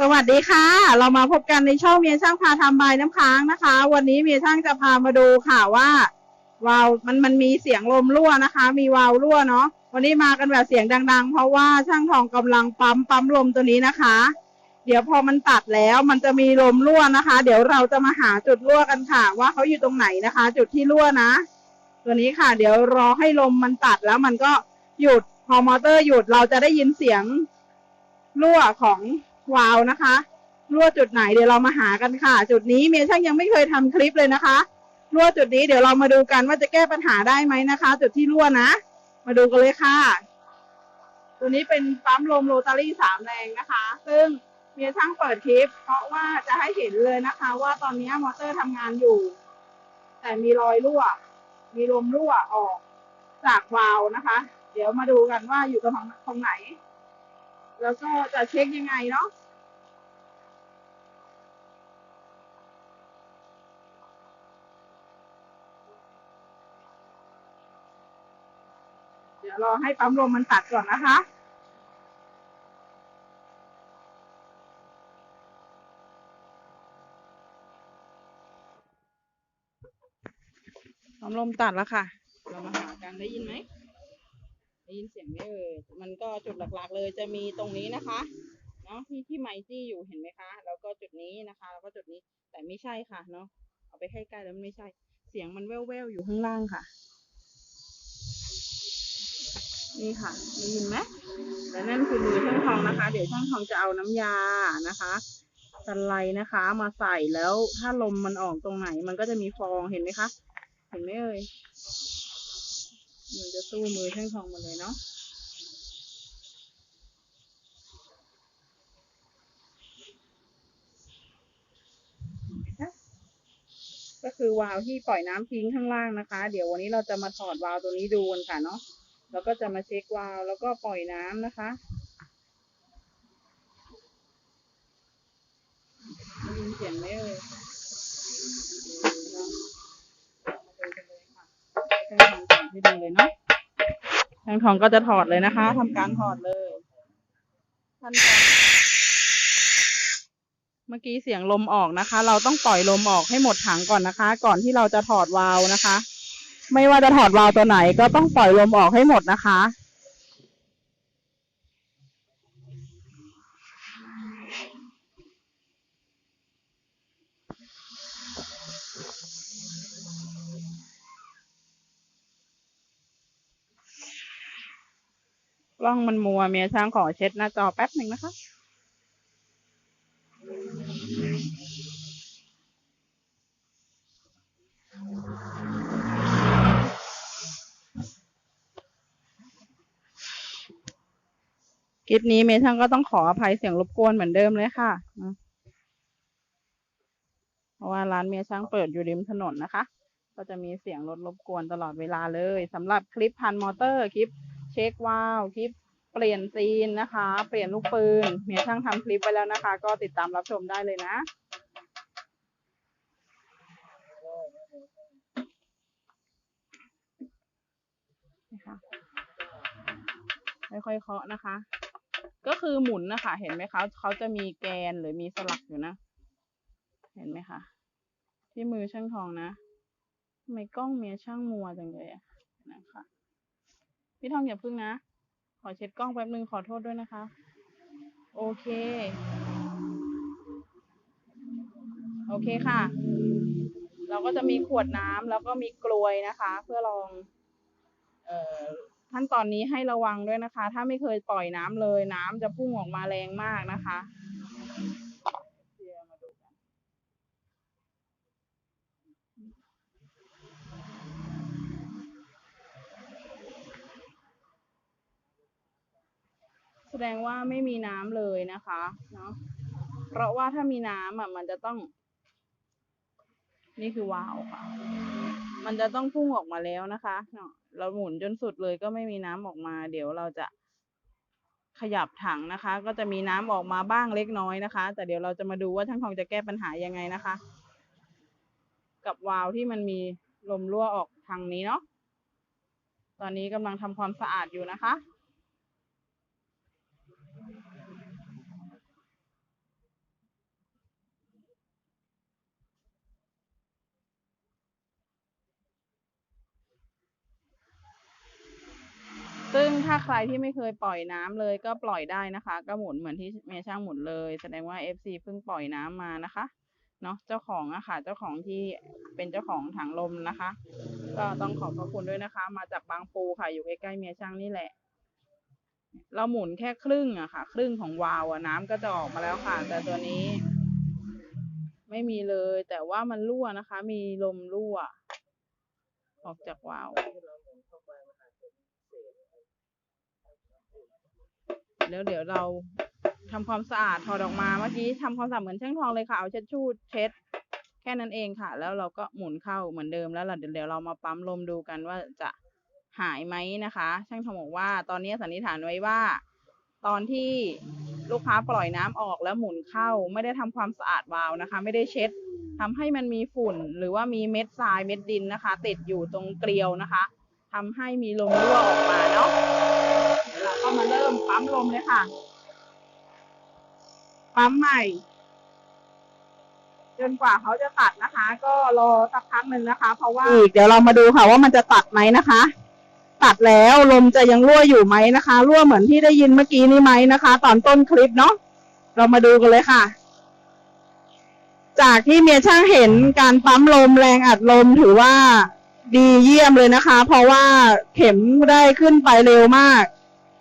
สวัสดีค่ะ เรามาพบกันในช่องเมียช่างพาทำบายน้ำค้างนะคะ วันนี้เมียช่างจะพามาดูค่ะว่าวาวมันมันมีเสียงลมรั่วนะคะ มีวาวรั่วเนาะวันนี้มากันแบบเสียงดัง ๆ เพราะว่าช่างทองกำลังปั๊มปั๊มลมตัวนี้นะคะ เดี๋ยวพอมันตัดแล้วมันจะมีลมรั่วนะคะ เดี๋ยวเราจะมาหาจุดรั่วกันค่ะ ว่าเขาอยู่ตรงไหนนะคะ จุดที่รั่วนะ ตัวนี้ค่ะ เดี๋ยวรอให้ลมมันตัดแล้วมันก็หยุดพอมอเตอร์หยุดเราจะได้ยินเสียงรั่วของ วาล์วนะคะรั่วจุดไหนเดี๋ยวเรามาหากันค่ะ จุดนี้เมย์ช่างยังไม่เคยทำคลิปเลยนะคะรั่วจุดนี้เดี๋ยวเรามาดูกันว่าจะแก้ปัญหาได้ไหมนะคะ จุดที่รั่วนะ มาดูกันเลยค่ะ ตัวนี้เป็นปั๊มลมโรตารี่สามแรงนะคะ ซึ่งเมียช่างเปิดคลิป เพราะว่าจะให้เห็นเลยนะคะ ว่าตอนนี้มอเตอร์ทำงานอยู่ แต่มีรอยรั่ว มีลมรั่วออกจากวาล์วนะคะ เดี๋ยวมาดูกันว่าอยู่ตรงตรงไหน แล้วก็จะเช็คยังไงเนาะเดี๋ยวรอให้ปั๊มลมมันตัดก่อนนะคะปั๊มลมตัดแล้วค่ะ เรามาหากันได้ยินไหม ได้ยินเสียงไหมเอ่ยมันก็จุดหลักๆ เลยจะมีตรงนี้นะคะเนาะที่ที่ไมจี้อยู่เห็นไหมคะ แล้วก็จุดนี้นะคะ แล้วก็จุดนี้แต่ไม่ใช่ค่ะเนาะเอาไปใกล้ๆแล้วมันไม่ใช่ เสียงมันแว่วๆอยู่ข้างล่างค่ะ นี่ค่ะได้ยินไหมและนั่นคือมือช่างทองนะคะ เดี๋ยวช่างทองจะเอาน้ำยานะคะสไลนะคะ มาใส่แล้วถ้าลมมันออกตรงไหน มันก็จะมีฟองเห็นไหมคะ เห็นไหมเอ่ย มันจะสู้มือช่างทองหมาเลยเนาะก็คือวาล์วที่ปล่อยน้ำทิ้งข้างล่างนะคะ เดี๋ยววันนี้เราจะมาถอดวาล์วตัวนี้ดูกันค่ะเนาะแล้วก็จะมาเช็ควาล์วแล้วก็ปล่อยน้ำนะคะได้ยินเสียงไหมเอ่ยางทองถอดให้ดูเลยเนาะทางทองก็จะถอดเลยนะคะทำการถอดเลยขั้นตอนเมื่อกี้เสียงลมออกนะคะ เราต้องปล่อยลมออกให้หมดถังก่อนนะคะ ก่อนที่เราจะถอดวาล์วนะคะ ไม่ว่าจะถอดวาล์วตัวไหน ก็ต้องปล่อยลมออกให้หมดนะคะ ล้องมันมัวเมียช่างขอเช็ดหน้าจอแป๊บหนึ่งนะคะ คลิปนี้เมทังก็ต้องขออภัยเสียงรบกวนเหมือนเดิมเลยค่ะนะเพราะว่าร้านเมียช่างเปิดอยู่ริมถนนนะคะ ก็จะมีเสียงรถรบกวนตลอดเวลาเลยสำหรับคลิปพันมอเตอร์คลิป เช็ควาวคลิปเปลี่ยนซีนนะคะ เปลี่ยนลูกปืนเมียช่างทำคลิปไว้แล้วนะคะ ก็ติดตามรับชมได้เลยนะนะคะค่อยๆเคาะนะคะ ก็คือหมุนนะคะ เห็นไหมคะเขาจะมีแกนหรือมีสลักอยู่นะ เห็นไหมคะ ที่มือช่างทองนะทำไมกล้องเมียช่างมัวจังเลยอะนะคะ พี่ทองอย่าพึ่งนะ ขอเช็ดกล้องแป๊บนึงขอโทษด้วยนะคะ โอเค โอเคค่ะ เราก็จะมีขวดน้ำแล้วก็มีกลวยนะคะ เพื่อลองเอ่อขั้นตอนนี้ให้ระวังด้วยนะคะ ถ้าไม่เคยปล่อยน้ำเลย น้ำจะพุ่งออกมาแรงมากนะคะเดี๋ยวมาดูกัน แสดงว่าไม่มีน้ำเลยนะคะเนาะเพราะว่าถ้ามีน้ำอะมันจะต้อง นี่คือวาล์วค่ะ มันจะต้องพุ่งออกมาแล้วนะคะเนาะเราหมุนจนสุดเลยก็ไม่มีน้ำออกมา เดี๋ยวเราจะขยับถังนะคะ ก็จะมีน้ำออกมาบ้างเล็กน้อยนะคะ แต่เดี๋ยวเราจะมาดูว่าช่างทองจะแก้ปัญหายังไงนะคะ กับวาล์วที่มันมีลมรั่วออกทางนี้เนาะตอนนี้กำลังทำความสะอาดอยู่นะคะ ถ้าใครที่ไม่เคยปล่อยน้ำเลยก็ปล่อยได้นะคะ ก็หมุนเหมือนที่เมียช่างหมุนเลย แสดงว่า FC เพิ่งปล่อยน้ำมานะคะเนาะเจ้าของอะค่ะ เจ้าของที่เป็นเจ้าของถังลมนะคะ ก็ต้องขอบพระคุณด้วยนะคะ มาจากบางปูค่ะ อยู่ใกล้ๆเมียช่างนี่แหละ เราหมุนแค่ครึ่งอะค่ะ ครึ่งของวาล์วอะน้ำก็จะออกมาแล้วค่ะ แต่ตัวนี้ ไม่มีเลย แต่ว่ามันรั่วนะคะ มีลมรั่ว ออกจากวาล์ว แล้วเดี๋ยวเราทำความสะอาดถอดออกมาเมื่อกี้ทำความสะอาดเหมือนช่างทองเลยค่ะเอาเช็ดชูดเช็ด แค่นั้นเองค่ะ แล้วเราก็หมุนเข้าเหมือนเดิมแล้วเดี๋ยวเดี๋ยวเรามาปั๊มลมดูกันว่าจะหายไหมนะคะ ช่างทองบอกว่าตอนนี้สันนิษฐานไว้ว่า ตอนที่ลูกค้าปล่อยน้ำออกแล้วหมุนเข้าไม่ได้ทำความสะอาดวาล์วนะคะ ไม่ได้เช็ดทำให้มันมีฝุ่น หรือว่ามีเม็ดทรายเม็ดดินนะคะ ติดอยู่ตรงเกลียวนะคะทำให้มีลมรั่วออกมาเนาะ ก็มาเริ่มปั๊มลมเลยค่ะ ปั๊มใหม่ จนกว่าเขาจะตัดนะคะ ก็รอสักพักหนึ่งนะคะ เพราะว่าอีกเดี๋ยวเรามาดูค่ะว่ามันจะตัดไหมนะคะ ตัดแล้วลมจะยังรั่วอยู่ไหมนะคะรั่วเหมือนที่ได้ยินเมื่อกี้นี้ไหมนะคะ ตอนต้นคลิปเนาะเรามาดูกันเลยค่ะ จากที่เมียช่างเห็นการปั๊มลมแรงอัดลมถือว่าดีเยี่ยมเลยนะคะ เพราะว่าเข็มได้ขึ้นไปเร็วมาก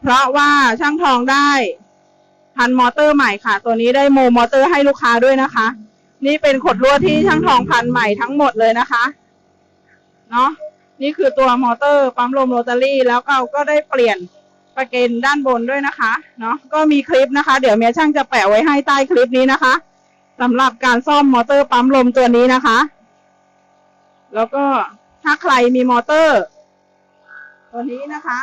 เพราะว่าช่างทองได้พันมอเตอร์ใหม่ค่ะ ตัวนี้ได้โมมอเตอร์ให้ลูกค้าด้วยนะคะ นี่เป็นขดลวดที่ช่างทองพันใหม่ทั้งหมดเลยนะคะเนาะนี่คือตัวมอเตอร์ปั๊มลมโรตารี่ แล้วเราก็ได้เปลี่ยนประเกนด้านบนด้วยนะคะเนาะก็มีคลิปนะคะ เดี๋ยวเมียช่างจะแปะไว้ให้ใต้คลิปนี้นะคะสำหรับการซ่อมมอเตอร์ปั๊มลมตัวนี้นะคะ แล้วก็ถ้าใครมีมอเตอร์ ตัวนี้นะคะ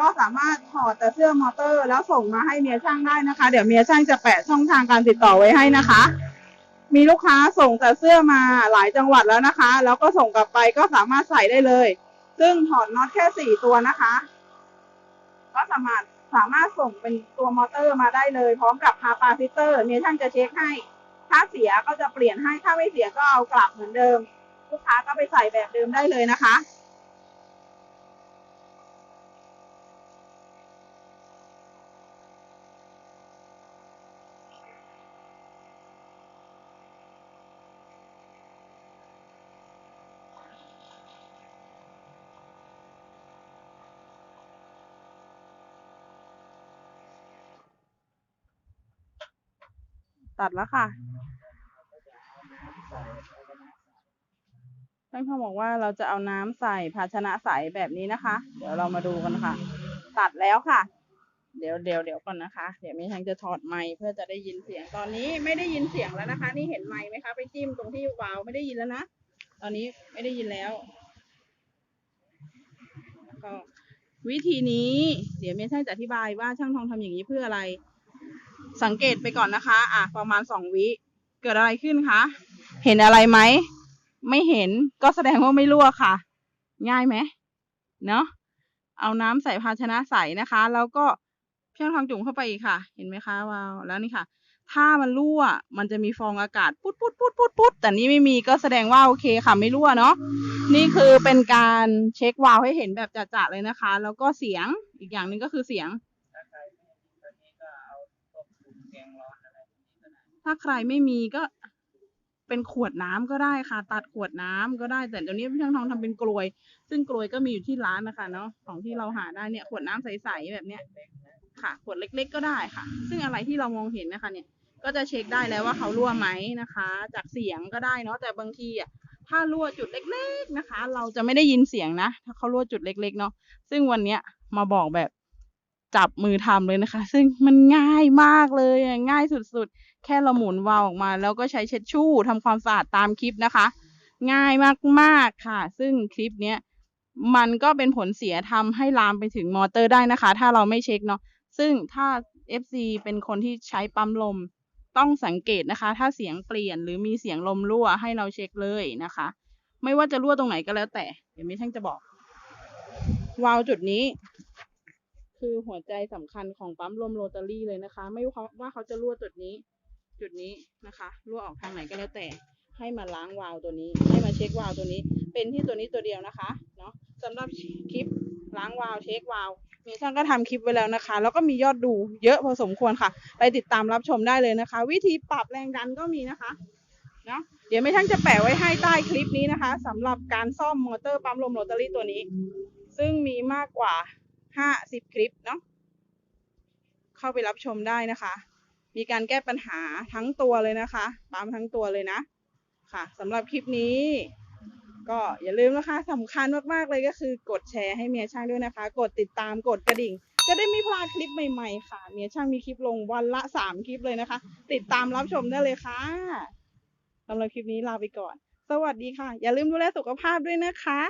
ก็สามารถถอดแต่เสื้อมอเตอร์ แล้วส่งมาให้เมียช่างได้นะคะ เดี๋ยวเมียช่างจะแปะช่องทางการติดต่อไว้ให้นะคะ มีลูกค้าส่งแต่เสื้อมาหลายจังหวัดแล้วนะคะ แล้วก็ส่งกลับไปก็สามารถใส่ได้เลย ซึ่งถอดน็อตแค่สี่ตัวนะคะ ก็สามารถสามารถส่งเป็นตัวมอเตอร์มาได้เลย พร้อมกับคาปาซิเตอร์ เมียช่างจะเช็คให้ ถ้าเสียก็จะเปลี่ยนให้ถ้าไม่เสียก็เอากลับเหมือนเดิม ลูกค้าก็ไปใส่แบบเดิมได้เลยนะคะ ตัดแล้วค่ะท่านเขาบอกว่าเราจะเอาน้ำใส่ภาชนะใสแบบนี้นะคะ เดี๋ยวเรามาดูกันค่ะ ตัดแล้วค่ะ เดี๋ยวเดี๋ยวเดี๋ยวก่อนนะคะ เดี๋ยวมีทางจะถอดไมค์เพื่อจะได้ยินเสียง ตอนนี้ไม่ได้ยินเสียงแล้วนะคะ นี่เห็นไมค์ไหมคะ ไปจิ้มตรงที่วาล์วไม่ได้ยินแล้วนะ ตอนนี้ไม่ได้ยินแล้วก็วิธีนี้ เดี๋ยวเมย์ช่างจะอธิบายว่าช่างทองทำอย่างนี้เพื่ออะไร สังเกตไปก่อนนะคะ อะ ประมาณสองวิ เกิดอะไรขึ้นคะ เห็นอะไรไหม ไม่เห็น ก็แสดงว่าไม่รั่วค่ะ ง่ายไหม เนาะ เอาน้ำใส่ภาชนะใสนะคะ แล้วก็เพียงทองจุ่มเข้าไปอีกค่ะ เห็นไหมคะว้าว แล้วนี่ค่ะ ถ้ามันรั่ว มันจะมีฟองอากาศปุ๊ดปุ๊ดปุ๊ดปุ๊ดปุ๊ดแต่นี่ไม่มี ก็แสดงว่าโอเคค่ะ ไม่รั่วเนาะ นี่คือเป็นการเช็ควาล์วให้เห็นแบบจัดๆเลยนะคะ แล้วก็เสียง อีกอย่างหนึ่งก็คือเสียง ถ้าใครไม่มีก็เป็นขวดน้ำก็ได้ค่ะ ตัดขวดน้ำก็ได้แต่เดี๋ยวนี้พี่ช่างทองทำเป็นกลวย ซึ่งกลวยก็มีอยู่ที่ร้านนะคะเนาะของที่เราหาได้เนี่ย ขวดน้ำใสๆแบบเนี้ยค่ะ ขวดเล็ก ๆ ก็ได้ค่ะ ซึ่งอะไรที่เรามองเห็นนะคะ เนี่ย ก็จะเช็คได้แล้วว่าเขารั่วไหมนะคะ จากเสียงก็ได้เนาะแต่บางทีอะถ้ารั่วจุดเล็ก ๆนะคะ เราจะไม่ได้ยินเสียงนะถ้าเขารั่วจุดเล็ก ๆ เนาะซึ่งวันเนี้ยมาบอกแบบจับมือทำเลยนะคะ ซึ่งมันง่ายมากเลยง่ายสุดๆ แค่เราหมุนวาล์วออกมา แล้วก็ใช้เช็ดชู่ทำความสะอาดตามคลิปนะคะ ง่ายมากๆค่ะ ซึ่งคลิปเนี้ยมันก็เป็นผลเสียทำให้ลามไปถึงมอเตอร์ได้นะคะ ถ้าเราไม่เช็คเนาะซึ่งถ้า FC เป็นคนที่ใช้ปั๊มลมต้องสังเกตนะคะ ถ้าเสียงเปลี่ยนหรือมีเสียงลมรั่วให้เราเช็คเลยนะคะ ไม่ว่าจะรั่วตรงไหนก็แล้วแต่ เดี๋ยวมิช่างจะบอก วาล์วจุดนี้ คือหัวใจสำคัญของปั๊มลมโรตารี่เลยนะคะ ไม่ว่าว่าเขาจะรั่วจุดนี้ จุดนี้นะคะรั่วออกทางไหนก็แล้วแต่ ให้มาล้างวาล์วตัวนี้ ให้มาเช็ควาล์วตัวนี้ เป็นที่ตัวนี้ตัวเดียวนะคะ เนาะสำหรับคลิปล้างวาล์วเช็ควาล์วมีช่างก็ทำคลิปไว้แล้วนะคะ แล้วก็มียอดดูเยอะพอสมควรค่ะ ไปติดตามรับชมได้เลยนะคะ วิธีปรับแรงดันก็มีนะคะเนาะเดี๋ยวเมียช่างจะแปะไว้ให้ใต้คลิปนี้นะคะสำหรับการซ่อมมอเตอร์ปั๊มลมโรตารี่ตัวนี้ ซึ่งมีมากกว่า 50 คลิปเนาะเข้าไปรับชมได้นะคะ มีการแก้ปัญหาทั้งตัวเลยนะคะปั๊มทั้งตัวเลยนะ ค่ะสำหรับคลิปนี้ ก็อย่าลืมนะคะสำคัญมากๆเลยก็คือกดแชร์ให้เมียช่างด้วยนะคะ กดติดตามกดกระดิ่ง จะได้ไม่พลาดคลิปใหม่ๆ ค่ะเมียช่างมีคลิปลงวันละสามคลิปเลยนะคะ ติดตามรับชมได้เลยค่ะสำหรับคลิปนี้ลาไปก่อน สวัสดีค่ะ อย่าลืมดูแลสุขภาพด้วยนะคะ